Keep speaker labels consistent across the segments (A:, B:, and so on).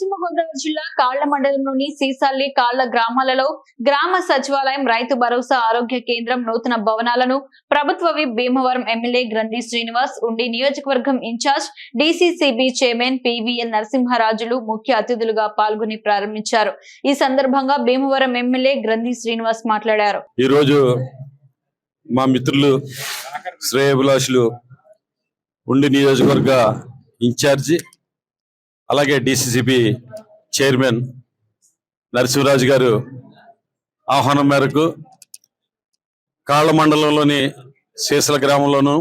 A: పశ్చిమ గోదావరి జిల్లా కాళ్ళ మండలంలోని సీసాల్లి కాళ్ళ గ్రామాలలో గ్రామ సచివాలయం రైతు భరోసా ఆరోగ్య కేంద్రం నూతన భవనాలను ప్రభుత్వ విప్ భీమవరం ఎమ్మెల్యే గ్రంథి శ్రీనివాస్ ఉండి నియోజకవర్గం ఇన్ఛార్జ్ డిసిసిబి చైర్మన్ పివిఎన్ నరసింహరాజులు ముఖ్య అతిథులుగా పాల్గొని ప్రారంభించారు. ఈ సందర్భంగా భీమవరం ఎమ్మెల్యే గ్రంథి శ్రీనివాస్ మాట్లాడారు.
B: ఈరోజు మా మిత్రులు శ్రేయభిలాషులు ఉండి నియోజకవర్గ ఇన్ఛార్జి అలాగే డిసిసిబి చైర్మన్ నరసింహరాజు గారు ఆహ్వానం మేరకు కాళ్ళ మండలంలోని సీసల గ్రామంలోను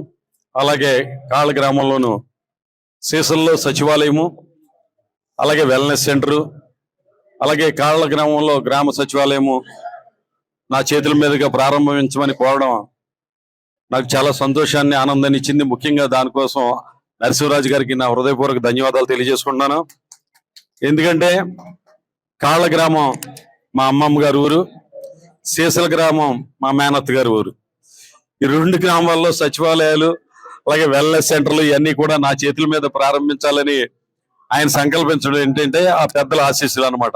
B: అలాగే కాళ్ళ గ్రామంలోను సీసల్లో సచివాలయము అలాగే వెల్నెస్ సెంటరు అలాగే కాళ్ళ గ్రామంలో గ్రామ సచివాలయము నా చేతుల మీదుగా ప్రారంభించమని కోరడం నాకు చాలా సంతోషాన్ని ఆనందాన్ని ఇచ్చింది. ముఖ్యంగా దానికోసం నరసింహరాజు గారికి నా హృదయపూర్వక ధన్యవాదాలు తెలియజేసుకుంటున్నాను. ఎందుకంటే కాళ్ళ గ్రామం మా అమ్మమ్మ గారి ఊరు సీసల గ్రామం మా మేనత్త గారి ఊరు. ఈ రెండు గ్రామాల్లో సచివాలయాలు అలాగే వెల్నెస్ సెంటర్లు ఇవన్నీ కూడా నా చేతుల మీద ప్రారంభించాలని ఆయన సంకల్పించడం ఏంటంటే ఆ పెద్దల ఆశీస్సులు అనమాట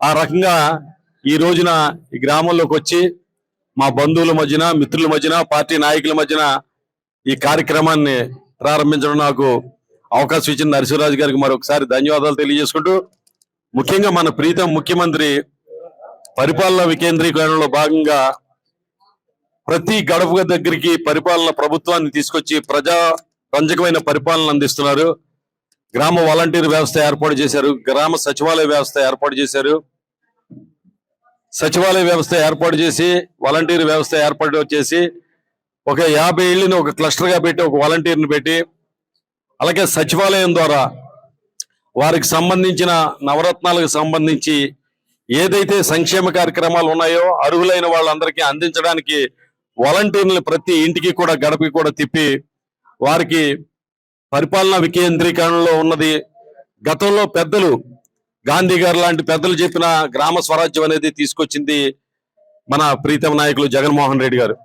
B: ఆ రకంగా ఈ రోజున ఈ గ్రామంలోకి వచ్చి మా బంధువుల మధ్యన మిత్రుల మధ్యన పార్టీ నాయకుల మధ్యన ఈ కార్యక్రమాన్ని ప్రారంభించడం నాకు అవకాశం ఇచ్చిన నరసింహరాజు గారికి మరొకసారి ధన్యవాదాలు తెలియజేసుకుంటూ ముఖ్యంగా మన ప్రీతం ముఖ్యమంత్రి పరిపాలన వికేంద్రీకరణలో భాగంగా ప్రతి గడప దగ్గరికి పరిపాలన ప్రభుత్వాన్ని తీసుకొచ్చి ప్రజా రంజకమైన పరిపాలన అందిస్తున్నారు. గ్రామ వాలంటీర్ వ్యవస్థ ఏర్పాటు చేశారు. గ్రామ సచివాలయ వ్యవస్థ ఏర్పాటు చేశారు. సచివాలయ వ్యవస్థ ఏర్పాటు చేసి వాలంటీర్ వ్యవస్థ ఏర్పాటు చేసి ఒక యాభై ఏళ్ళని ఒక క్లస్టర్గా పెట్టి ఒక వాలంటీర్ని పెట్టి అలాగే సచివాలయం ద్వారా వారికి సంబంధించిన నవరత్నాలకు సంబంధించి ఏదైతే సంక్షేమ కార్యక్రమాలు ఉన్నాయో అర్హులైన వాళ్ళందరికీ అందించడానికి వాలంటీర్లు ప్రతి ఇంటికి కూడా గడపకి కూడా తిప్పి వారికి పరిపాలనా వికేంద్రీకరణలో ఉన్నది. గతంలో పెద్దలు గాంధీ గారు లాంటి పెద్దలు చెప్పిన గ్రామ స్వరాజ్యం అనేది తీసుకొచ్చింది మన ప్రీతం నాయకులు జగన్మోహన్ రెడ్డి గారు.